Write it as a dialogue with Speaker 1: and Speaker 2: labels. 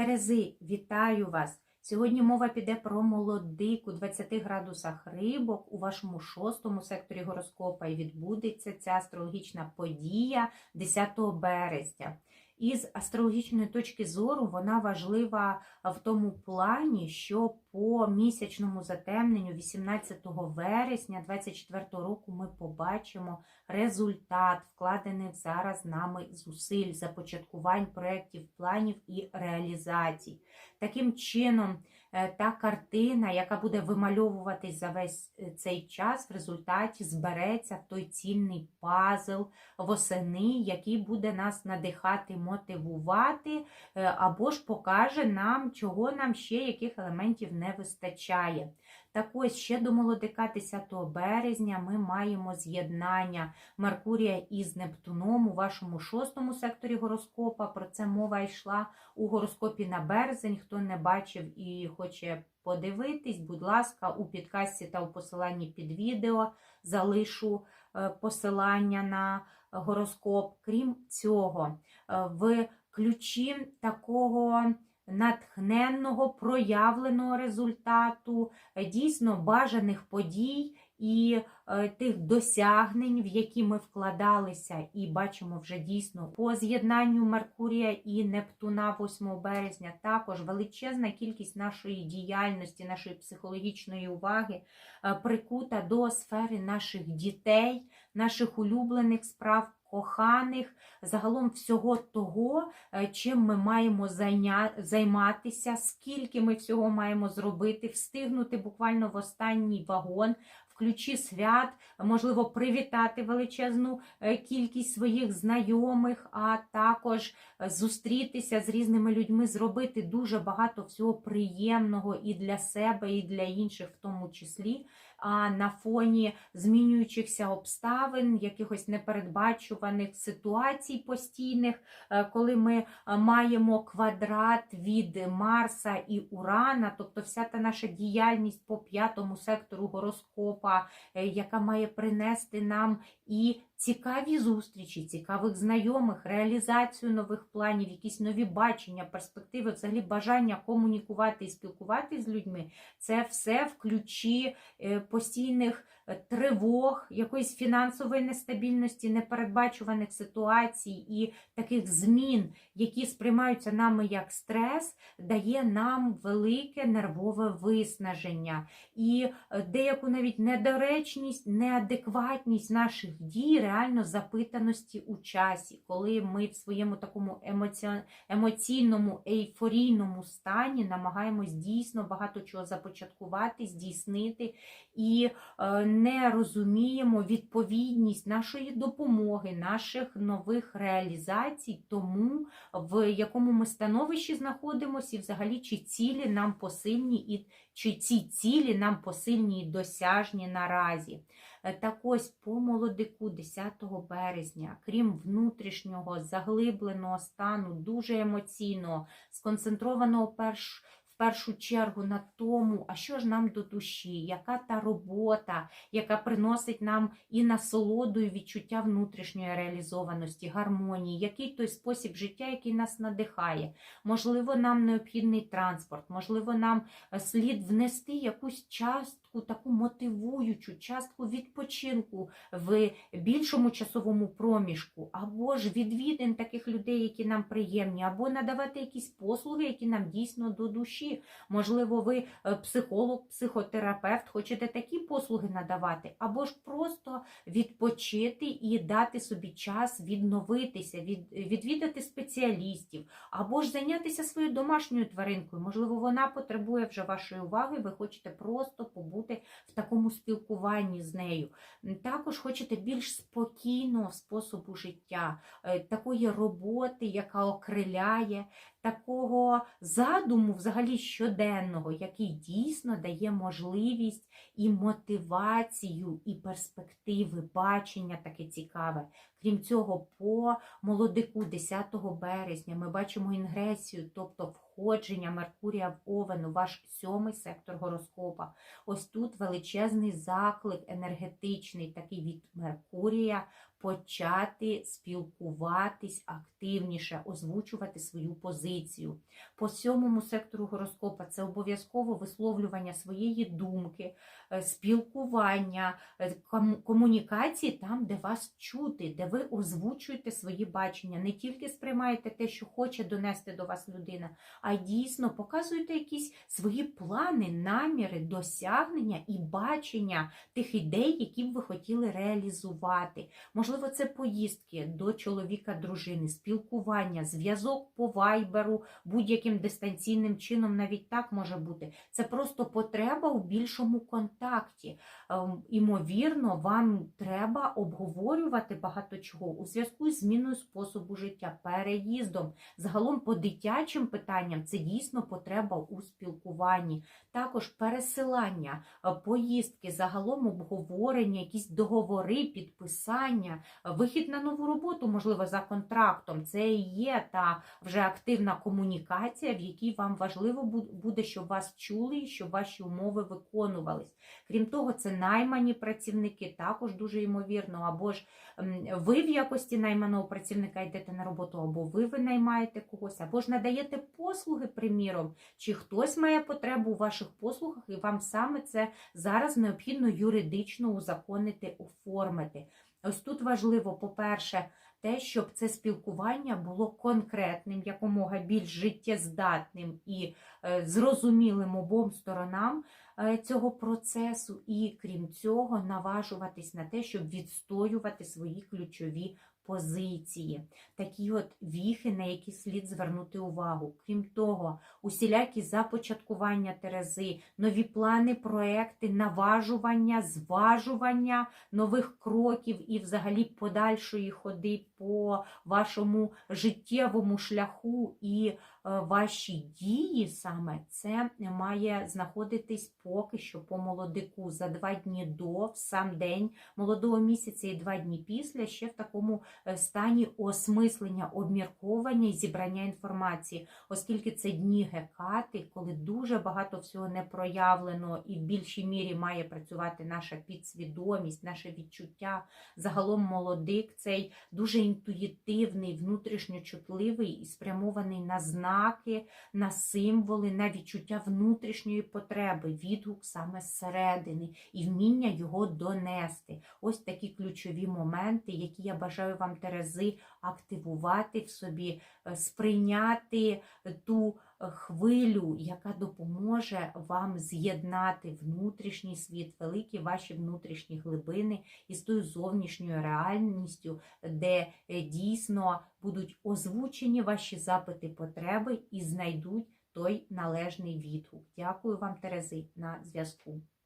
Speaker 1: Терези, вітаю вас! Сьогодні мова піде про молодик у 20 градусах рибок у вашому шостому секторі гороскопа і відбудеться ця астрологічна подія 10 березня. Із астрологічної точки зору вона важлива в тому плані, що по місячному затемненню 18 вересня 2024 року ми побачимо результат вкладених зараз нами зусиль, започаткувань проєктів, планів і реалізацій. Таким чином, та картина, яка буде вимальовуватись за весь е, цей час, в результаті збереться в той цінний пазл восени, який буде нас надихати, мотивувати, е, або ж покаже нам, чого нам ще яких елементів не вистачає. Так ось ще до молодика 10 березня ми маємо з'єднання Меркурія із Нептуном у вашому шостому секторі гороскопа. Про це мова йшла у гороскопі на березень. Хто не бачив і хоче подивитись, будь ласка, у підкасті та у посиланні під відео залишу е, посилання на гороскоп. Крім цього, е, в ключі такого натхненного проявленого результату, е, дійсно бажаних подій і е, тих досягнень, в які ми вкладалися, і бачимо вже дійсно по з'єднанню Меркурія і Нептуна 8 березня, також величезна кількість нашої діяльності, нашої психологічної уваги е, прикута до сфери наших дітей, наших улюблених справ коханих, загалом всього того, е, чим ми маємо зайня... займатися, скільки ми всього маємо зробити, встигнути буквально в останній вагон. в Ключі свят, можливо, привітати величезну е, кількість своїх знайомих, а також е, зустрітися з різними людьми, зробити дуже багато всього приємного і для себе, і для інших, в тому числі на фоні змінюючихся обставин, якихось непередбачуваних ситуацій постійних, е, коли ми е, маємо квадрат від Марса і Урана, тобто вся та наша діяльність по п'ятому сектору гороскопа, е, яка має принести нам і цікаві зустрічі, цікавих знайомих, реалізацію нових планів, якісь нові бачення, перспективи, взагалі бажання комунікувати і спілкуватися з людьми. Це все в ключі е, постійних тривог, якоїсь фінансової нестабільності, непередбачуваних ситуацій і таких змін, які сприймаються нами як стрес, дає нам велике нервове виснаження. І е, деяку навіть недоречність, неадекватність наших дій реально запитаності у часі, коли ми в своєму такому емоційному, ейфорійному стані намагаємось дійсно багато чого започаткувати, здійснити. І е, не розуміємо відповідність нашої допомоги, наших нових реалізацій, тому в якому ми становищі знаходимося, і взагалі чи цілі нам посильні і чи ці цілі нам посильні і досяжні наразі. Е, так ось по молодику 10 березня, крім внутрішнього заглибленого стану, дуже емоційного, сконцентрованого перш першу чергу на тому, а що ж нам до душі, яка та робота, яка приносить нам і насолоду, і відчуття внутрішньої реалізованості, гармонії, який той спосіб життя, який нас надихає. Можливо, нам необхідний транспорт, можливо, нам е, слід внести якусь частку, таку мотивуючу, частку відпочинку в більшому часовому проміжку, або ж відвідин таких людей, які нам приємні, або надавати якісь послуги, які нам дійсно до душі. Можливо, ви е, психолог, психотерапевт, хочете такі послуги надавати, або ж просто відпочити і дати собі час відновитися, від, відвідати спеціалістів, або ж зайнятися своєю домашньою тваринкою. Можливо, вона потребує вже вашої уваги, ви хочете просто побути в такому спілкуванні з нею. Також хочете більш спокійного способу життя, е, такої роботи, яка окриляє, такого задуму взагалі щоденного, який дійсно дає можливість і мотивацію, і перспективи, бачення таке цікаве. Крім цього, по молодику 10 березня ми бачимо інгресію, тобто входження Меркурія в Овен, ваш сьомий сектор гороскопа. Ось тут величезний заклик енергетичний, такий від Меркурія почати спілкуватись активніше, озвучувати свою позицію. По сьомому сектору гороскопа це обов'язково висловлювання своєї думки, е, спілкування, е, комунікації там, де вас чути, де ви озвучуєте свої бачення, не тільки сприймаєте те, що хоче донести до вас людина, а дійсно показуєте якісь свої плани, наміри, досягнення і бачення тих ідей, які б ви хотіли реалізувати. Можливо, це поїздки до чоловіка, дружини, спілкування, зв'язок по вайберу, будь-яким дистанційним чином, навіть так може бути. Це просто потреба у більшому контакті. Ем, Імовірно, вам треба обговорювати багато чого у зв'язку з зміною способу життя, переїздом. Загалом по дитячим питанням це дійсно потреба у спілкуванні. Також пересилання, е, поїздки, загалом обговорення, якісь договори, підписання, вихід на нову роботу, можливо, за контрактом. Це і є та вже активна комунікація, в якій вам важливо буде, щоб вас чули і щоб ваші умови виконувались. Крім того, це наймані працівники, також дуже ймовірно, або ж ви в якості найманого працівника йдете на роботу, або ви винаймаєте когось, або ж надаєте послуги, приміром, чи хтось має потребу у ваших послугах, і вам саме це зараз необхідно юридично узаконити, оформити. Ось тут важливо, по-перше, те, щоб це спілкування було конкретним, якомога більш життєздатним і е, зрозумілим обом сторонам е, цього процесу, і крім цього, наважуватись на те, щоб відстоювати свої ключові позиції, такі от віхи, на які слід звернути увагу. Крім того, усілякі започаткування Терези, нові плани, проекти, наважування, зважування нових кроків і взагалі подальшої ходи по вашому життєвому шляху і е, ваші дії саме це має знаходитись поки що по молодику за два дні до, в сам день молодого місяця і два дні після ще в такому стані осмислення, обмірковання і зібрання інформації, оскільки це дні гекати, коли дуже багато всього не проявлено і в більшій мірі має працювати наша підсвідомість, наше відчуття. Загалом молодик цей дуже інтуїтивний, внутрішньо чутливий і спрямований на знаки, на символи, на відчуття внутрішньої потреби, відгук саме зсередини і вміння його донести. Ось такі ключові моменти, які я бажаю вам, Терези, активувати в собі, е, сприйняти ту е, хвилю, яка допоможе вам з'єднати внутрішній світ, великі ваші внутрішні глибини із тою зовнішньою реальністю, де е, дійсно будуть озвучені ваші запити, потреби і знайдуть той належний відгук. Дякую вам, Терези, на зв'язку.